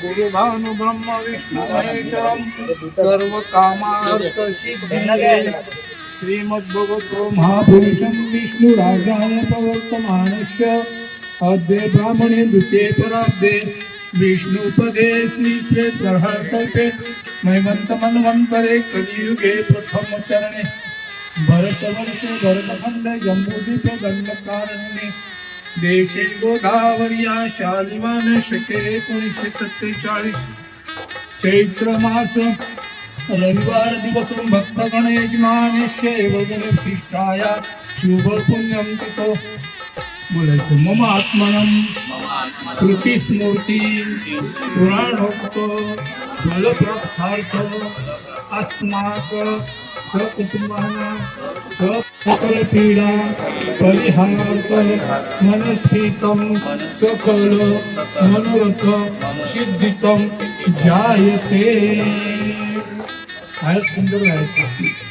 गुरुभानु ब्रह्म विष्णुरम सर्व कामार्थ सिद्धी श्रीमद्भगवतो महापुरुषं विष्णुराजाय प्रवर्तमानस्य अद्य ब्राह्मणे द्वितीये पराब्दे विष्णुपदे श्रीचे ग्रहकल्पे। कलियुगे प्रथमचरणे। भरतवर्षे भरतखण्ड जम्बूदीप दण्डकारण्ये देशे गोदावर्या शालिवान शके एकोणीसशे सत्तेचाळीस. चैत्र मास रविवार दिवस भक्त यजमानेश्य शुभ पुण्यम ततो. बोलायचं मम आत्मनम कृती स्मृती पुराणोक्त फलप्राप्तार्थ अस्माक पीडा मनस्थितं सकल मनोरथ सिद्धितं जायते काय सुंदर व्हायचं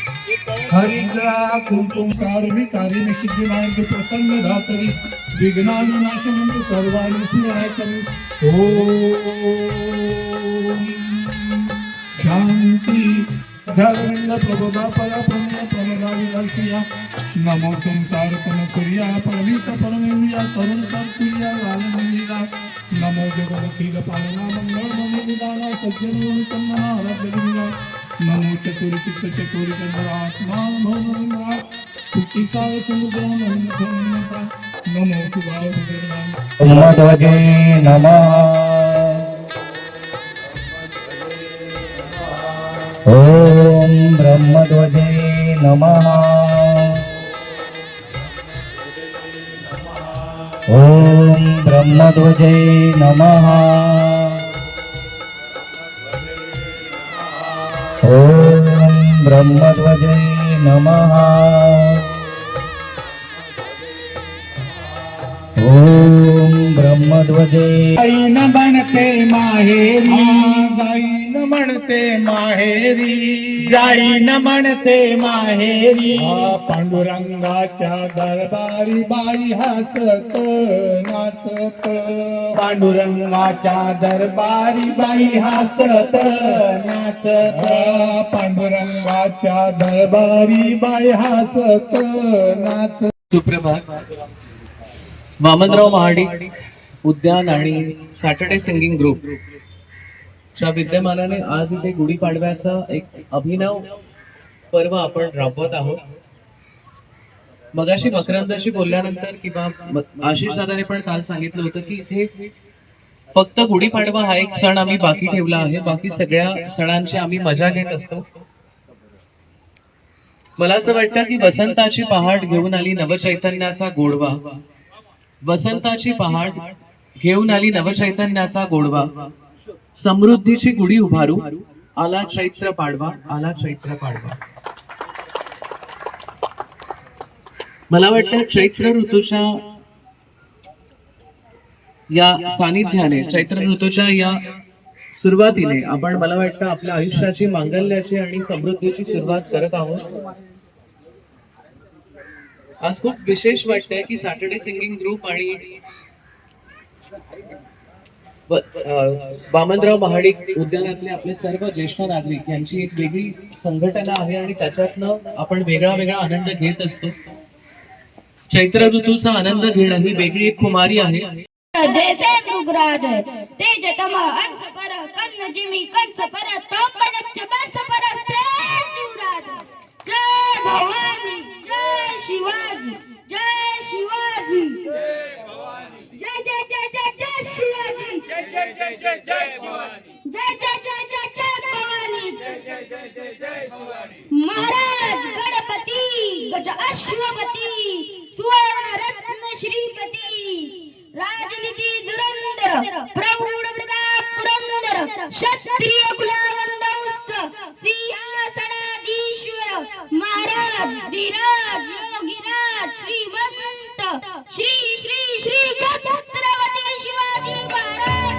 हरिद्रा कुंकुम कारवी कार्य सिद्धी प्रसन्न धातरी विघ्नानुनाशनं सर्वाणि सुनायकम् ओ शांती धर्मेंद्र प्रबोधा परा प्रमेय प्रमदा विलासिया नमो संसार पन कुरिया परमित परमेविया तरुण तर कुरिया लालमंदिरा नमो जगदखिल पालना मंगळ नमो निदाना सज्जन वंदना आराध्य नमो चतुर चित्त चतुर आत्मा नमो नमो कुटिसाय समुद्र नमो नमो शिवाय मध्वजे नमः। ॐ ब्रह्मध्वजे नमः। ॐ ब्रह्मध्वजे नमः। ॐ ब्रह्मध्वजे नमः। ॐ ब्रह्मध्वजे। गाईन म्हणते माहेरी। म्हणते माहेरी. गाईन म्हणते माहेरी. पांडुरंगाच्या दरबारी बाई हसत नाचत. पांडुरंगाच्या दरबारी बाई हसत नाचत. पांडुरंगाच्या दरबारी बाई हसत नाचत. सुप्रभात. वामनराव महाडिक उद्यान आणि सॅटर्डे सिंगिंग ग्रुप च्या विद्यमानाने आज इथे गुढीपाडव्याचा एक अभिनव पर्व आपण राबवत आहोत. मगाशी मकरंदाशी बोलल्यानंतर किंवा आशिष दादाने पण काल सांगितलं होतं की इथे फक्त गुढीपाडवा हा एक सण आम्ही बाकी ठेवला आहे. बाकी सगळ्या सणांची आम्ही मजा घेत असतो. मला असं वाटतं की वसंताची पहाट घेऊन आली नवचैतन्याचा गोडवा. वसंताची पहाट घेऊन आली नवचैतन्याचा गोडवा. समृद्धीची गुढी उभारू. आला चैत्र पाडवा आला चैत्र पाडवा. मला वाटतं चैत्र ऋतूच्या या सानिध्याने चैत्र ऋतूच्या या सुरुवातीने आपण मला वाटतं आपल्या आयुष्याची मांगल्याची आणि समृद्धीची सुरुवात करत आहोत. आज खूप विशेष वाटतंय की सॅटर्डे सिंगिंग ग्रुप आणि वामनराव महाडिक उद्यानातले आपले सर्व ज्येष्ठ नागरिक यांची एक वेगळी संघटना आहे आणि त्याच्यातनं आपण वेगळा वेगळा आनंद घेत असतो. चैत्र ऋतूचा आनंद घेणं ही वेगळी एक कुमारी आहे. जैसे मृगराज तेज तम अंश पर कन्न जिमी कंस पर तोंबन चबंस पर से शिवराज जय भवानी जय शिवाजी जय शिवाजी। जय जय जय जय जय। जय जय जय जय जय भवानी. महाराज गणपती गज अश्वपती सुवर्ण रत्न श्रीपती राजनीती धुरंधर प्रौढ प्रताप पुरंदर क्षत्रिय कुलावंदंस सिंहासनाधीश्वर महाराज धीराज योगीराज श्रीमंत श्री श्री श्री की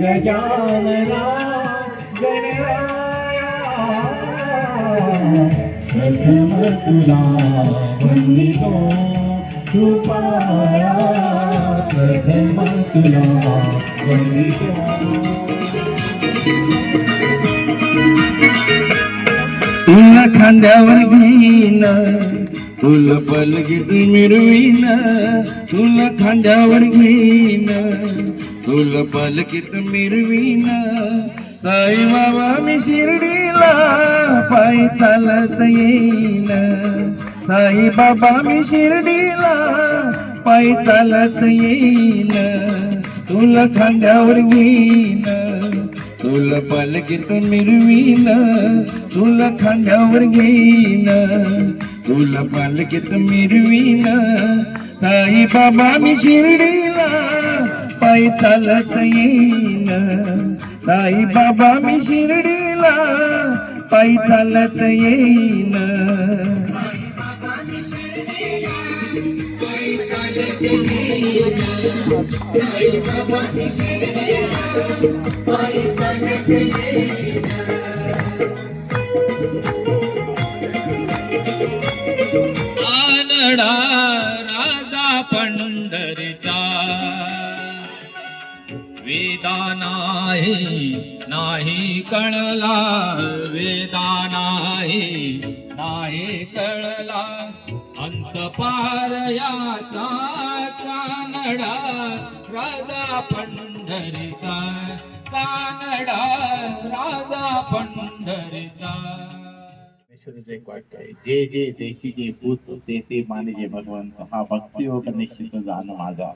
गजानना गणराया प्रथम तुला वंदितो कृपाया प्रथम तुला वंदितो खांद्यावर घेईन तुला पलगीत मिरवीन तुला खांद्यावर घेईन. तुला पालखीत मिरवीना. साई बाबा मी शिर्डीला पायी चालत येईन. साई बाबा मी शिर्डीला पायी चालत येईन. तुला खांद्यावर घेईन. तुला पालखीत मिरवीन. तुला खांद्यावर घेईन. तुला पालखीत मिरवीन. साई बाबा मी शिर्डीला पायी चालत येईन. साई बाबा मी शिर्डीला पायी चालत येईन. आनडा नाही नाही कळला वेदा नाही. नाही कळला अंत पार याचा कानडा राजा पंढरीचा कानडा राजा पंढरीचा. परमेश्वर जे वाक्य आहे जे जे देखी जे भूत ते ते माने जे भगवंत. हा भक्तियोग निश्चित जाण माझा.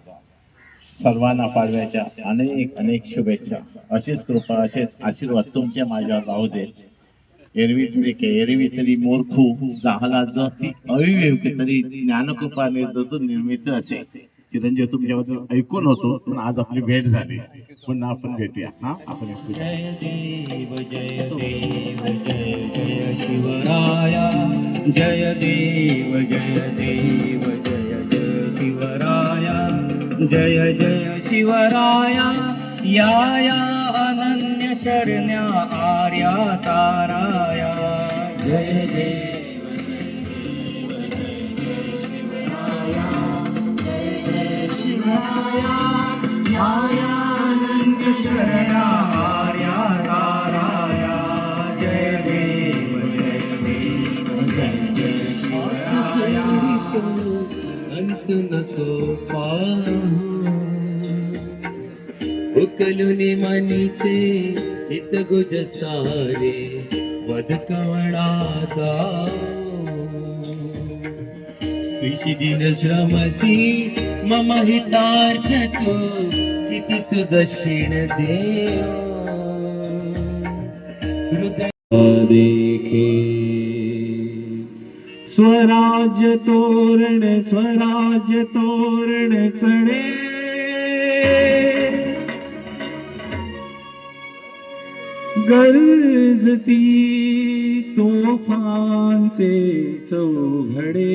सर्वांना पाडव्याच्या अनेक अनेक शुभेच्छा. अशीच कृपा असेच आशीर्वाद तुमच्या माझ्यावर राहू दे. एरवी तरी के एरवी तरी मूर्खू जाहला जती अविवेक तरी ज्ञानकृपा निर्दत निर्मित असे. चिरंजीव तुमच्याबद्दल ऐकून होतो पण आज आपली भेट झाली. पुन्हा आपण भेटूया. हा आपण जय देव जय देव जय जय शिवराया. जय देव जय देव जय जय शिवराया. जय जय शिवराया या या अनन्य शरण्या आर्या ताराया. जय जय शरणा आर्या अंत नको पाहू उकलुनी मानीचे हित गुज सारे वध कवणाचा दिन श्रमसी मम हितार्थ तो किती तुझ शिण देव देखे स्वराज्य तोरण स्वराज तोरण चढे. गरजती तोफांचे चौघडे.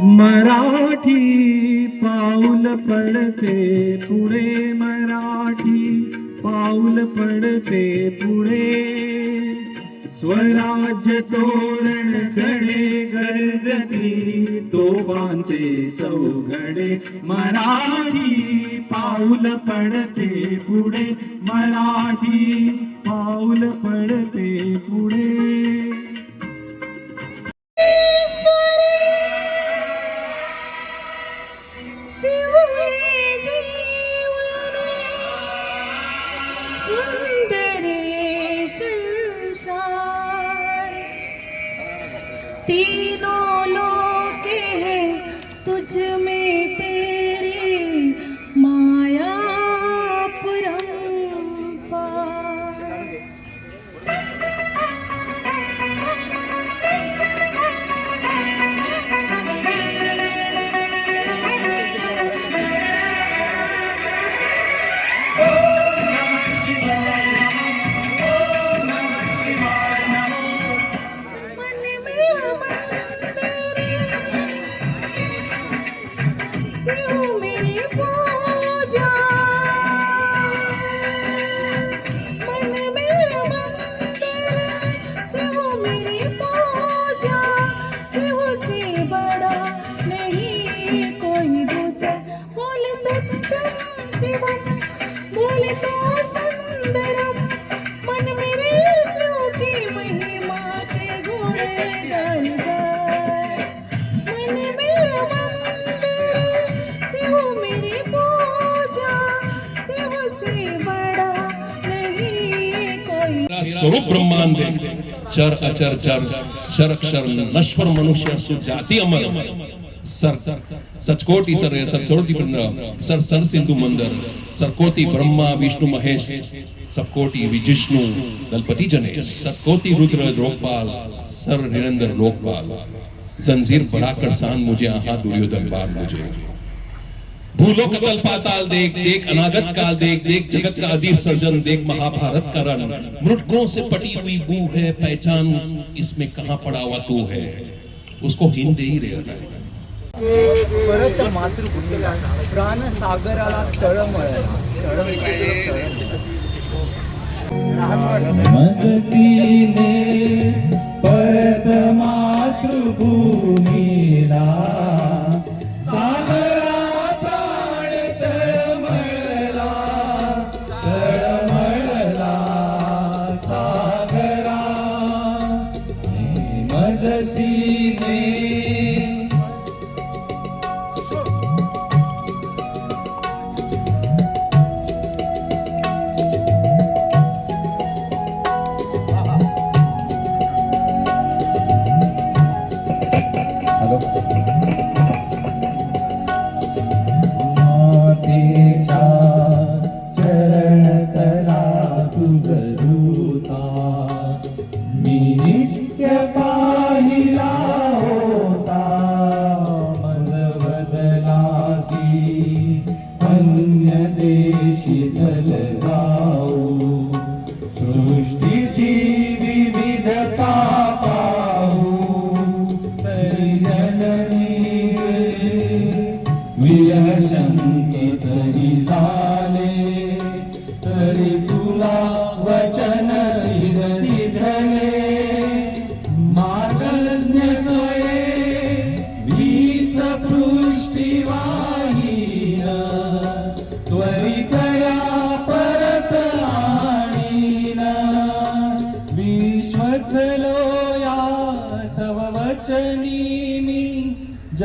मराठी पाऊल पडते पुढे मराठी. पाऊल पडते पुढे. स्वराज्य तोरण चढे गरजती तोबांचे चौघडे. मराठी पाऊल पडते पुढे. मराठी पाऊल पडते पुढे. सुंदर ये संसार तीनों तो से स्वरूप ब्रह्मांड चर अचर चर शर अक्षर नश्वर मनुष्य, सुजाति अमर। सर, सचकोटि सर सर सरस्वती चंद्र सर सर सिंधु मंदर। सरकोटि ब्रह्मा, विष्णु महेश सबकोटि विजिष्णु, दलपति जनेश, सतकोटि रुद्र लोकपाल, सर निरंतर लोकपाल। जंजीर बढ़ाकर सान मुझे, आहा दुर्योधन बार मुझे। भूलोक तल पाताल देख देख अनागत काल देख देख जगत का अधीर सर्जन, देख महाभारत का रण मृतकों से पटी हुई बू है, पहचान इसमें कहाँ पड़ा हुआ तू है? उसको हिंद ही रहता है परत मातृभूमीला. प्राण सागराला तळमळला मजसीने परत मातृभूमीला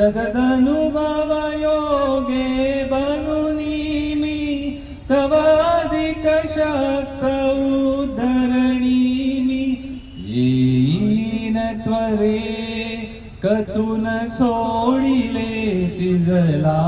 जगदनुभव योगे बनुनी मी तवाधिक शक्त उद्धरणी मी येईन त्वरे कथून सोडिले तिजला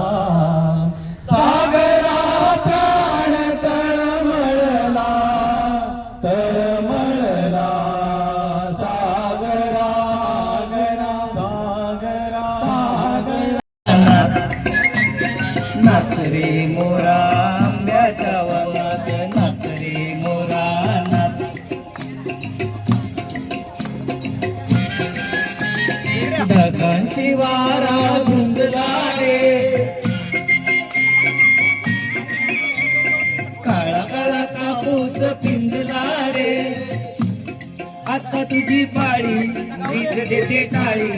आता तुझी पाळी मीच देते टाळी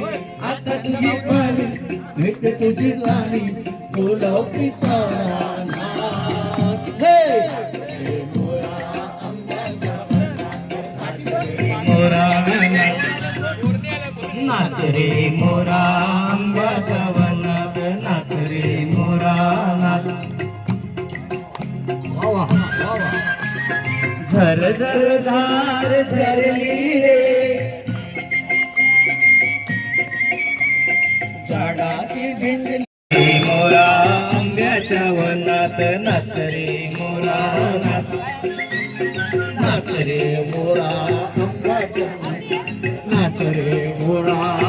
आता तुझी पाळी मीच तुझी लाली बोलाव पिसाळा मोरा नाच रे मोरा झर झर धार धरली रे. झाडाची भिंड मोरा आंब्याच्या वनात नाच रे मोरा नाच. नाच रे मोरा आंब्याच्या नाच रे मोरा.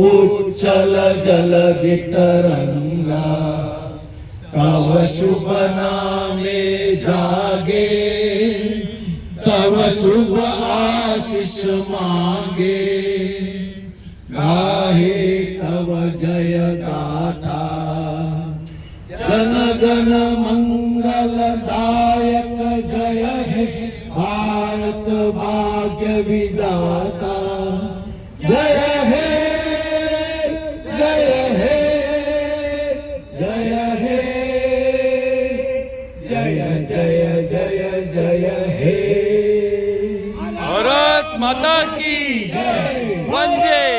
उच्चल जल वितरंगा तव शुभ नामे जागे तव शुभ आशीष मांगे। जय जय जय जय हे. भारत माता की वंदे